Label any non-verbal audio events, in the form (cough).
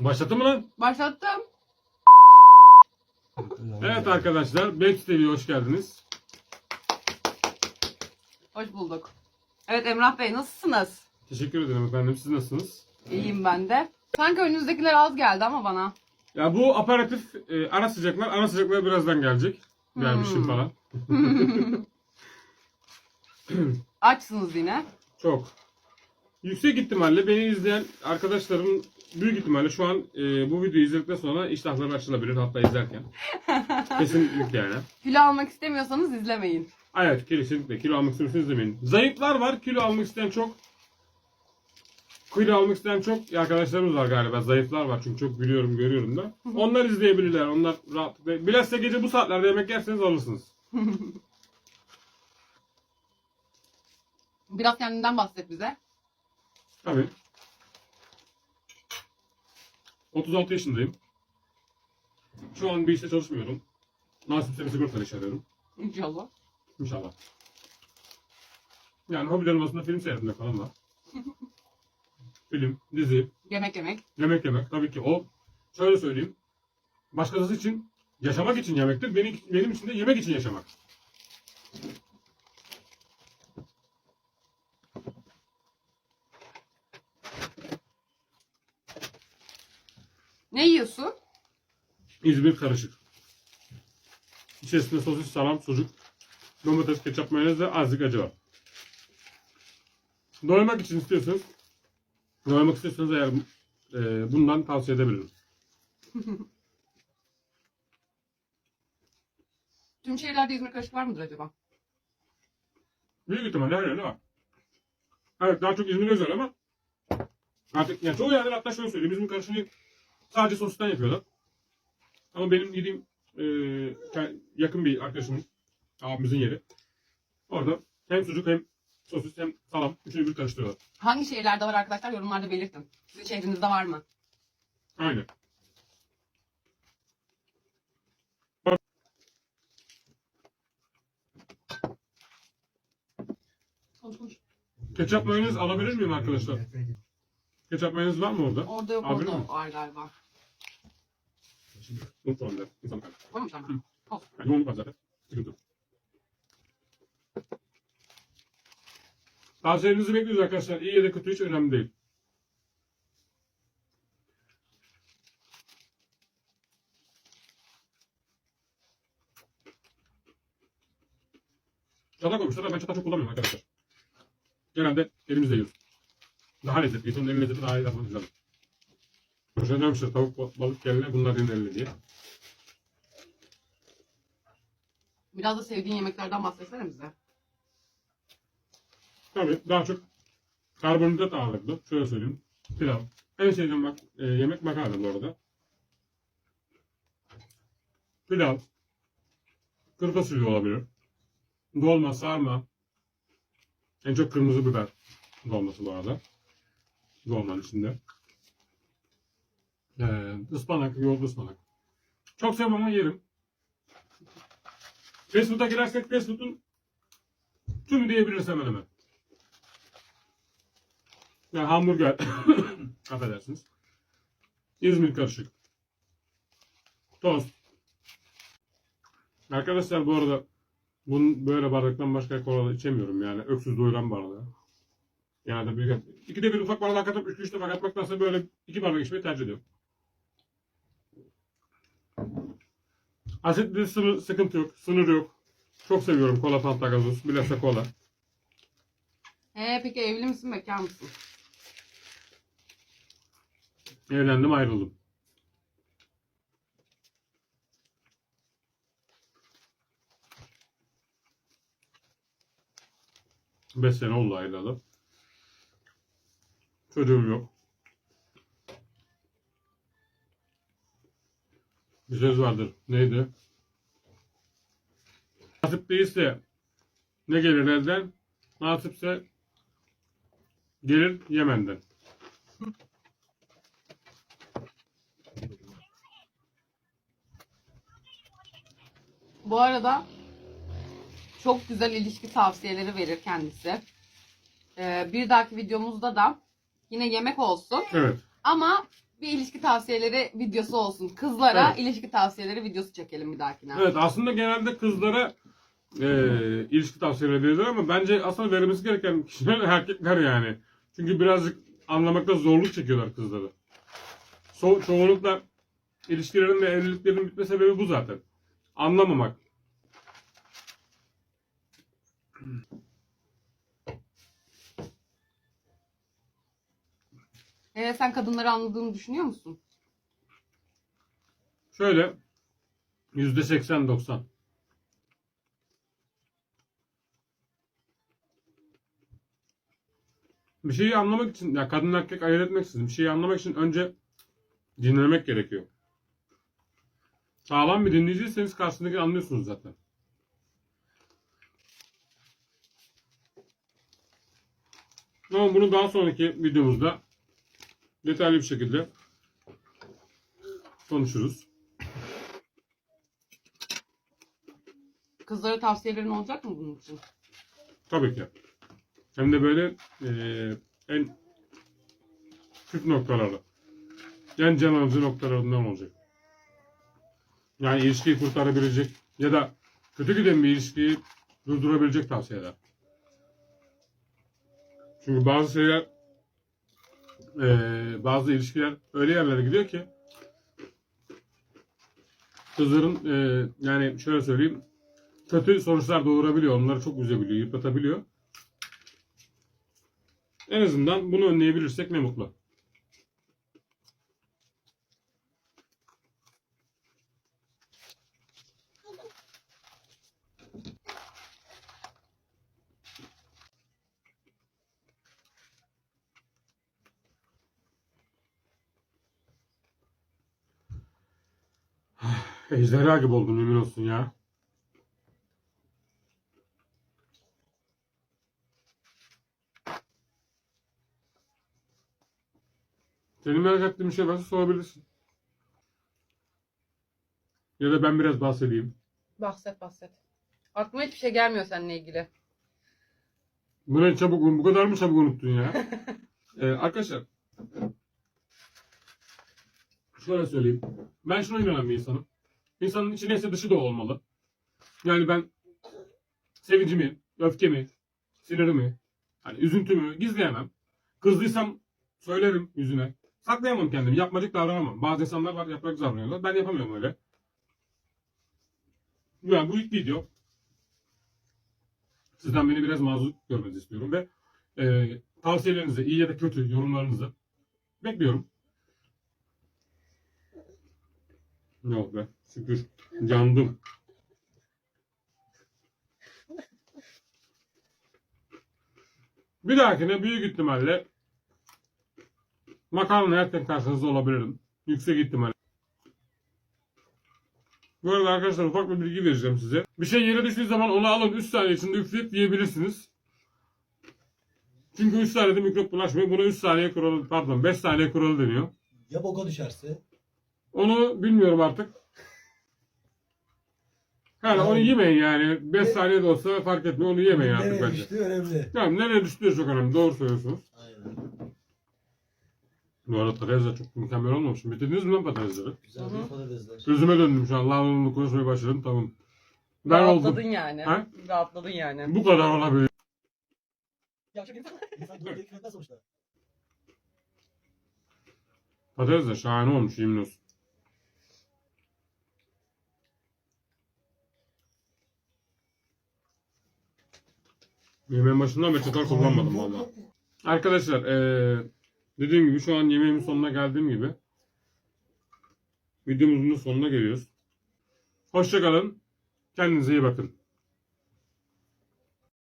Başlattın mı lan? Başlattım. Evet arkadaşlar, Bet TV'ye hoş geldiniz. Hoş bulduk. Evet Emrah Bey nasılsınız? Teşekkür ederim efendim. Siz nasılsınız? İyiyim ben de. Sanki önünüzdekiler az geldi ama bana. Ya bu aparatif e, ara sıcaklar, ara sıcaklar birazdan gelecek. Gelmişim Hmm. falan. (laughs) (laughs) Açsınız yine. Çok. Yüksek ihtimalle beni izleyen arkadaşlarım büyük ihtimalle şu an e, bu videoyu izledikten sonra iştahları açılabilir hatta izlerken. (laughs) Kesinlikle yani. Kilo almak istemiyorsanız izlemeyin. Evet kesinlikle kilo almak istiyorsanız izlemeyin. Zayıflar var kilo almak isteyen çok. Kilo almak isteyen çok arkadaşlarımız var galiba. Zayıflar var çünkü çok biliyorum görüyorum da. Onlar izleyebilirler. Onlar rahatlıkla. Bilhassa gece bu saatlerde yemek yerseniz alırsınız. (laughs) Biraz kendinden bahset bize. Tabii. 36 yaşındayım. Şu an bir işte çalışmıyorum. Nasipse bir sigortalı iş arıyorum. İnşallah. İnşallah. Yani hobilerim aslında film seyretmek falan var. (laughs) film, dizi, Yemek yemek. yemek yemek. Tabii ki o şöyle söyleyeyim. Başkası için yaşamak için yemektir. Benim, benim için de yemek için yaşamak. Ne yiyorsun? İzmir karışık. İçerisinde sosis, salam, sucuk, domates, ketçap, mayonez ve azıcık acı var. Doymak için istiyorsanız, doymak istiyorsanız eğer e, bundan tavsiye edebilirim. (laughs) Tüm şehirlerde İzmir karışık var mıdır acaba? Büyük ihtimalle her yerde var. Evet daha çok İzmir özel ama artık yani çoğu yerde hatta şöyle söyleyeyim İzmir karışını sadece sosisten yapıyorlar. Ama benim yediğim e, yakın bir arkadaşımın abimizin yeri. Orada hem sucuk hem sosis hem salam üçünü bir karıştırıyorlar. Hangi şehirlerde var arkadaşlar yorumlarda belirtin. Sizin şehrinizde var mı? Aynen. Ketçap mayonez alabilir miyim arkadaşlar? Ketçap mayonez var mı orada? Orada yok Abi orada var galiba. Yok orada. İnsan kalır. Koymuş ama. Olsun. Yani yoğunluk var zaten. Sıkıntı yok. Tavsiyelerinizi bekliyoruz arkadaşlar. İyi ya da kötü hiç önemli değil. Çatal koymuşlar ama ben çatal çok kullanmıyorum arkadaşlar. Genelde elimizle yiyoruz. Daha lezzetli. İnsanın elin lezzeti daha iyi daha güzel. Boşuna demişler tavuk balık gelene bunlar eline diye. Biraz da sevdiğin yemeklerden bahsetsene bize. Tabii daha çok karbonhidrat ağırlıklı. Şöyle söyleyeyim. Pilav. En sevdiğim bak, e, yemek makarna bu arada. Pilav. Kuru fasulye olabilir. Dolma, sarma. En çok kırmızı biber dolması bu arada. Dolmanın içinde. Ee, ıspanak, yoğurtlu ıspanak. Çok sevmem ama yerim. Fast food'a girersek fast food'un tümü diyebiliriz hemen hemen. Yani hamburger. (coughs) Affedersiniz. İzmir karışık. Tost. Arkadaşlar bu arada bunun böyle bardaktan başka kola içemiyorum yani. Öksüz doyuran bardağı. Yani de büyük. İkide bir ufak bardak katıp üç üç defa katmaktansa böyle iki bardak içmeyi tercih ediyorum. Asitli sınır, sıkıntı yok. Sınır yok. Çok seviyorum kola, fanta, gazoz. Bilhassa kola. Ee, peki evli misin bekar mısın? Evlendim ayrıldım. Beş sene oldu ayrılalı. Çocuğum yok. Bir söz vardır. Neydi? Nasip değilse ne gelir elden? Nasipse gelir Yemen'den. Bu arada çok güzel ilişki tavsiyeleri verir kendisi. Ee, bir dahaki videomuzda da yine yemek olsun Evet. ama Bir ilişki tavsiyeleri videosu olsun. Kızlara Evet. ilişki tavsiyeleri videosu çekelim bir dahakine. Evet aslında genelde kızlara e, ilişki tavsiyeleri verilir ama bence aslında verilmesi gereken kişiler (laughs) erkekler yani. Çünkü birazcık anlamakta zorluk çekiyorlar kızları. So çoğunlukla ilişkilerin ve evliliklerin bitme sebebi bu zaten. Anlamamak. Evet sen kadınları anladığını düşünüyor musun? Şöyle yüzde seksen doksan. Bir şeyi anlamak için, ya kadın erkek ayırt etmek için, bir şeyi anlamak için önce dinlemek gerekiyor. Sağlam bir dinleyiciyseniz karşısındaki anlıyorsunuz zaten. Ama bunu daha sonraki videomuzda detaylı bir şekilde konuşuruz. Kızlara tavsiyelerin olacak mı bunun için? Tabii ki. Hem de böyle eee, en küçük noktalarda. En can alıcı noktalarından olacak. Yani ilişkiyi kurtarabilecek ya da kötü giden bir ilişkiyi durdurabilecek tavsiyeler. Çünkü bazı şeyler eee, bazı ilişkiler öyle yerlere gidiyor ki kızların eee, yani şöyle söyleyeyim kötü sonuçlar doğurabiliyor. Onları çok üzebiliyor, yıpratabiliyor. En azından bunu önleyebilirsek ne mutlu. Ejderha gibi oldum yemin olsun ya. Senin merak ettiğin bir şey varsa sorabilirsin. Ya da ben biraz bahsedeyim. Bahset bahset. Aklıma hiçbir şey gelmiyor seninle ilgili. Bu ne çabuk, bu kadar mı çabuk unuttun ya? (laughs) Ee, arkadaşlar. Şöyle söyleyeyim. Ben şuna inanan bir insanım. İnsanın içi neyse dışı da olmalı. Yani ben sevincimi, öfkemi, sinirimi, hani üzüntümü gizleyemem. Kızdıysam söylerim yüzüne. Saklayamam kendimi. Yapmacık davranamam. Bazı insanlar var yaprak davranıyorlar. Ben yapamıyorum öyle. Yani bu ilk video. Sizden beni biraz mazur görmenizi istiyorum ve e, tavsiyelerinizi, iyi ya da kötü yorumlarınızı bekliyorum. Yok be, şükür. Yandım. Bir dahakine büyük ihtimalle makarna yerken karşınızda olabilirim. Yüksek ihtimalle. Bu arada arkadaşlar ufak bir bilgi vereceğim size. Bir şey yere düştüğü zaman onu alın 3 saniye içinde üfleyip yiyebilirsiniz. Çünkü 3 saniyede mikrop bulaşmıyor. Buna 3 saniye kuralı, pardon 5 saniye kuralı deniyor. Ya boka düşerse? Onu bilmiyorum artık. Yani onu yemeyin yani. 5 saniye de olsa fark etmiyor. Onu yemeyin artık Nereye bence. düştü önemli. Tamam nereye düştüğü çok önemli. Doğru söylüyorsunuz. Aynen. Bu arada patatesler çok mükemmel olmamış. Bitirdiniz mi lan patatesleri? Güzel Hı hı. bir patatesler. Gözüme döndüm şu an. Lavanımla konuşmaya başladım. Tamam. Ben Rahatladın oldum. yani. Ha? Rahatladın yani. Bu kadar olabilir. Ya çok insan. (laughs) İnsan dört ekmek nasıl sonuçta? Patates de şahane olmuş yemin olsun. Yemeğin başından beri çatal kullanmadım valla. Arkadaşlar eee dediğim gibi şu an yemeğimin sonuna geldiğim gibi videomuzun da sonuna geliyoruz. Hoşçakalın. Kendinize iyi bakın.